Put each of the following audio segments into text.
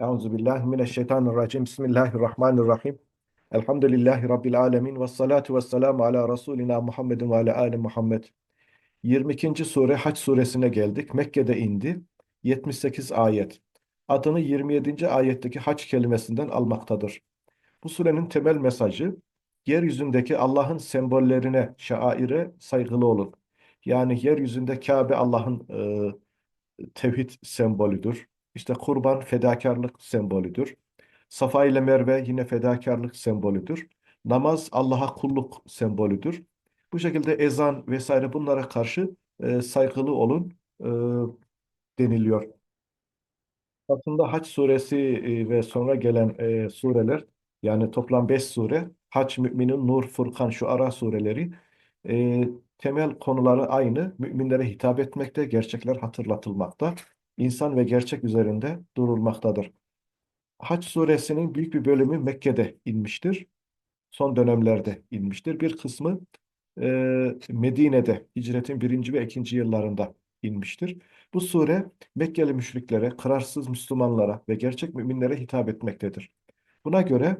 Euzu billahi mineşşeytanirracim. Bismillahirrahmanirrahim. Elhamdülillahi rabbil alamin ve salatu vesselamu ala rasulina Muhammedin ve ala ali Muhammed. 22. sure Hac suresine geldik. Mekke'de indi. 78 ayet. Adını 27. ayetteki hac kelimesinden almaktadır. Bu surenin temel mesajı yeryüzündeki Allah'ın sembollerine, şaire saygılı olun. Yani yeryüzünde Kabe Allah'ın e, tevhid sembolüdür. İşte kurban fedakarlık sembolüdür. Safa ile Merve yine fedakarlık sembolüdür. Namaz Allah'a kulluk sembolüdür. Bu şekilde ezan vesaire bunlara karşı e, saygılı olun e, deniliyor. Aslında Haç suresi e, ve sonra gelen e, sureler yani toplam 5 sure Haç, Müminun, Nur, Furkan, Şuara sureleri e, temel konuları aynı. Müminlere hitap etmekte, gerçekler hatırlatılmakta. İnsan ve gerçek üzerinde durulmaktadır. Haç suresinin büyük bir bölümü Mekke'de inmiştir. Son dönemlerde inmiştir. Bir kısmı e, Medine'de hicretin birinci ve ikinci yıllarında inmiştir. Bu sure Mekkeli müşriklere, kararsız Müslümanlara ve gerçek müminlere hitap etmektedir. Buna göre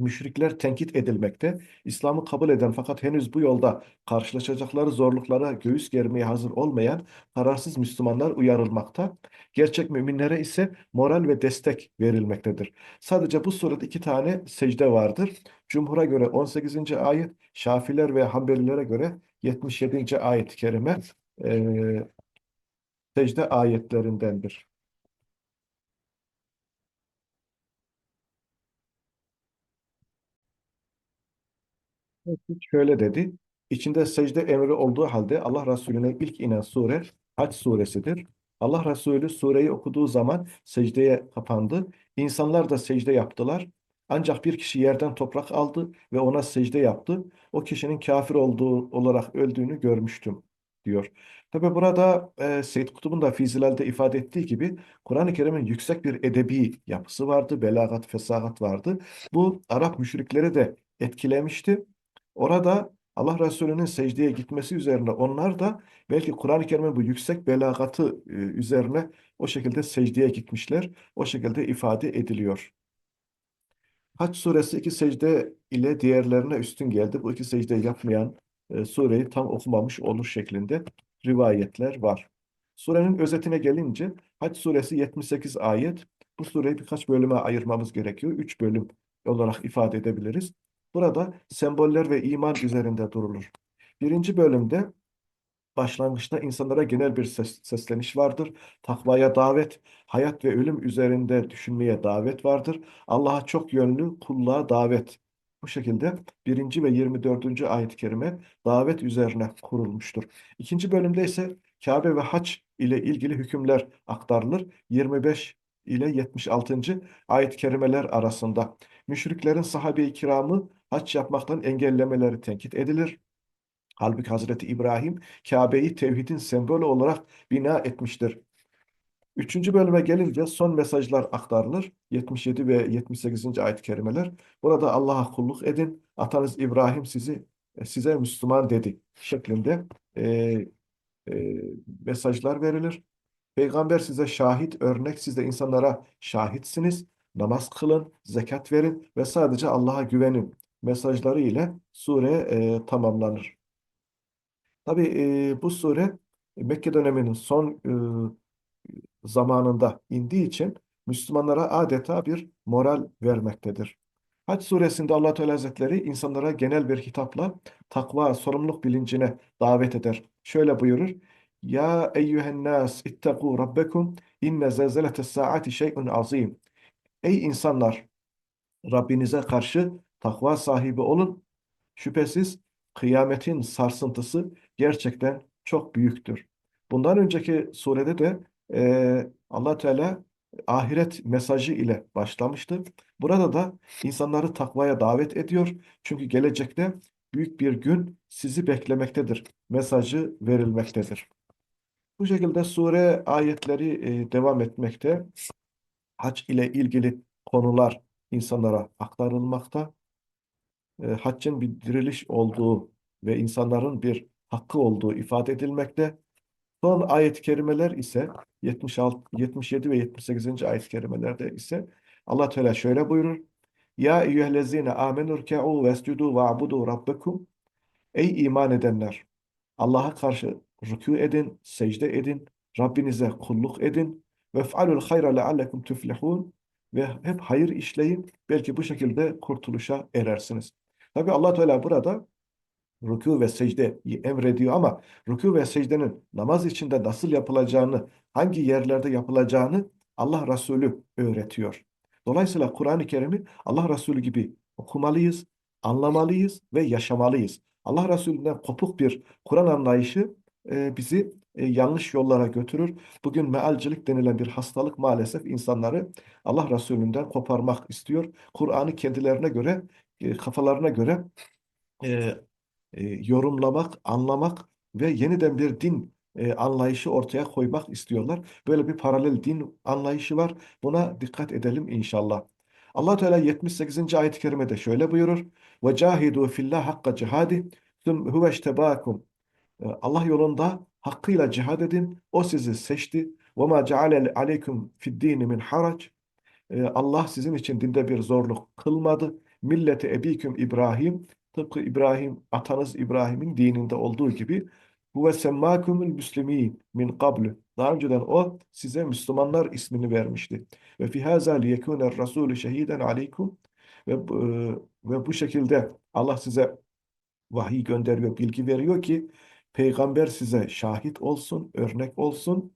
müşrikler tenkit edilmekte. İslam'ı kabul eden fakat henüz bu yolda karşılaşacakları zorluklara göğüs germeye hazır olmayan kararsız Müslümanlar uyarılmakta. Gerçek müminlere ise moral ve destek verilmektedir. Sadece bu surede iki tane secde vardır. Cumhur'a göre 18. ayet, Şafiler ve Hanbelilere göre 77. ayet-i kerime e, secde ayetlerindendir. Şöyle dedi. İçinde secde emri olduğu halde Allah Resulüne ilk inen sure Hac suresidir. Allah Resulü sureyi okuduğu zaman secdeye kapandı. İnsanlar da secde yaptılar. Ancak bir kişi yerden toprak aldı ve ona secde yaptı. O kişinin kafir olduğu olarak öldüğünü görmüştüm diyor. Tabi burada e, Seyyid Kutub'un da Fizilal'de ifade ettiği gibi Kur'an-ı Kerim'in yüksek bir edebi yapısı vardı, belagat, fesahat vardı. Bu Arap müşrikleri de etkilemişti. Orada Allah Resulü'nün secdeye gitmesi üzerine onlar da belki Kur'an-ı Kerim'in bu yüksek belagatı e, üzerine o şekilde secdeye gitmişler. O şekilde ifade ediliyor. Haç suresi iki secde ile diğerlerine üstün geldi. Bu iki secdeyi yapmayan e, sureyi tam okumamış olur şeklinde rivayetler var. Surenin özetine gelince Haç suresi 78 ayet. Bu sureyi birkaç bölüme ayırmamız gerekiyor. Üç bölüm olarak ifade edebiliriz. Burada semboller ve iman üzerinde durulur. Birinci bölümde başlangıçta insanlara genel bir ses, sesleniş vardır. Takvaya davet, hayat ve ölüm üzerinde düşünmeye davet vardır. Allah'a çok yönlü kulluğa davet. Bu şekilde birinci ve 24. ayet-i kerime davet üzerine kurulmuştur. İkinci bölümde ise Kabe ve hac ile ilgili hükümler aktarılır. 25 ile 76. ayet-i kerimeler arasında müşriklerin sahabe-i kiramı hac yapmaktan engellemeleri tenkit edilir. Halbuki Hazreti İbrahim Kabe'yi tevhidin sembolü olarak bina etmiştir. Üçüncü bölüme gelince son mesajlar aktarılır. 77 ve 78. ayet-i kerimeler. Burada Allah'a kulluk edin. Atanız İbrahim sizi size Müslüman dedi şeklinde e, e, mesajlar verilir. Peygamber size şahit, örnek, siz de insanlara şahitsiniz. Namaz kılın, zekat verin ve sadece Allah'a güvenin mesajları ile sure e, tamamlanır. Tabi e, bu sure Mekke döneminin son e, zamanında indiği için Müslümanlara adeta bir moral vermektedir. Hac suresinde Allah Teala Hazretleri insanlara genel bir hitapla takva, sorumluluk bilincine davet eder. Şöyle buyurur. Ya eyyühen nas ittegu rabbekum inne zelzeletes saati şey'un azim. Ey insanlar Rabbinize karşı takva sahibi olun. Şüphesiz kıyametin sarsıntısı gerçekten çok büyüktür. Bundan önceki surede de e, allah Teala ahiret mesajı ile başlamıştı. Burada da insanları takvaya davet ediyor. Çünkü gelecekte büyük bir gün sizi beklemektedir. Mesajı verilmektedir. Bu şekilde sure ayetleri e, devam etmekte. Hac ile ilgili konular insanlara aktarılmakta. E, haccın bir diriliş olduğu ve insanların bir hakkı olduğu ifade edilmekte. Son ayet-i kerimeler ise 76, 77 ve 78. ayet-i kerimelerde ise Allah Teala şöyle buyurur. Ya eyyühellezine amenü rka'u vescudu va'budu rabbekum. Ey iman edenler! Allah'a karşı rükû edin, secde edin, Rabbinize kulluk edin. Vef'alul hayra leallekum tuflihun. Ve hep hayır işleyin. Belki bu şekilde kurtuluşa erersiniz. Tabi Allah Teala burada rükû ve secdeyi emrediyor ama rükû ve secdenin namaz içinde nasıl yapılacağını, hangi yerlerde yapılacağını Allah Resulü öğretiyor. Dolayısıyla Kur'an-ı Kerim'i Allah Resulü gibi okumalıyız, anlamalıyız ve yaşamalıyız. Allah Resulü'nden kopuk bir Kur'an anlayışı e, bizi e, yanlış yollara götürür. Bugün mealcilik denilen bir hastalık maalesef insanları Allah Resulü'nden koparmak istiyor. Kur'an'ı kendilerine göre, e, kafalarına göre e, e, yorumlamak, anlamak ve yeniden bir din e, anlayışı ortaya koymak istiyorlar. Böyle bir paralel din anlayışı var. Buna dikkat edelim inşallah. Allah Teala 78. ayet-i kerimede şöyle buyurur. Ve cahidu fillah hakka cihadi thum huveştebâkum. E, Allah yolunda hakkıyla cihad edin. O sizi seçti. Ve ma ceale aleykum fid dini min harac. E, Allah sizin için dinde bir zorluk kılmadı. Milleti ebiküm İbrahim tıpkı İbrahim, atanız İbrahim'in dininde olduğu gibi huve semmâkumul müslimîn min qablu. Daha önceden o size Müslümanlar ismini vermişti. Ve fi hâzâ liyekûner rasûlü şehîden aleykum. Ve, bu- ve bu şekilde Allah size vahiy gönderiyor, bilgi veriyor ki peygamber size şahit olsun, örnek olsun.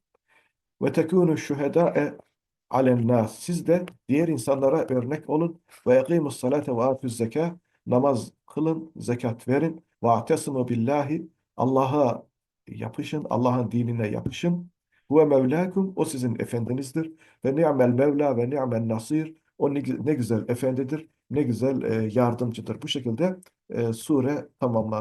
Ve tekûnü şühedâe alennâs. Siz de diğer insanlara örnek olun. Ve yakîmus salate ve atüz zekâ. Namaz kılın, zekat verin. Ve atesimu billahi. Allah'a yapışın, Allah'ın dinine yapışın. Huve mevlâkum. O sizin efendinizdir. Ve ni'mel mevlâ ve ni'mel nasir. O ne, ne güzel efendidir, ne güzel e, yardımcıdır. Bu şekilde e, sure tamamlanır.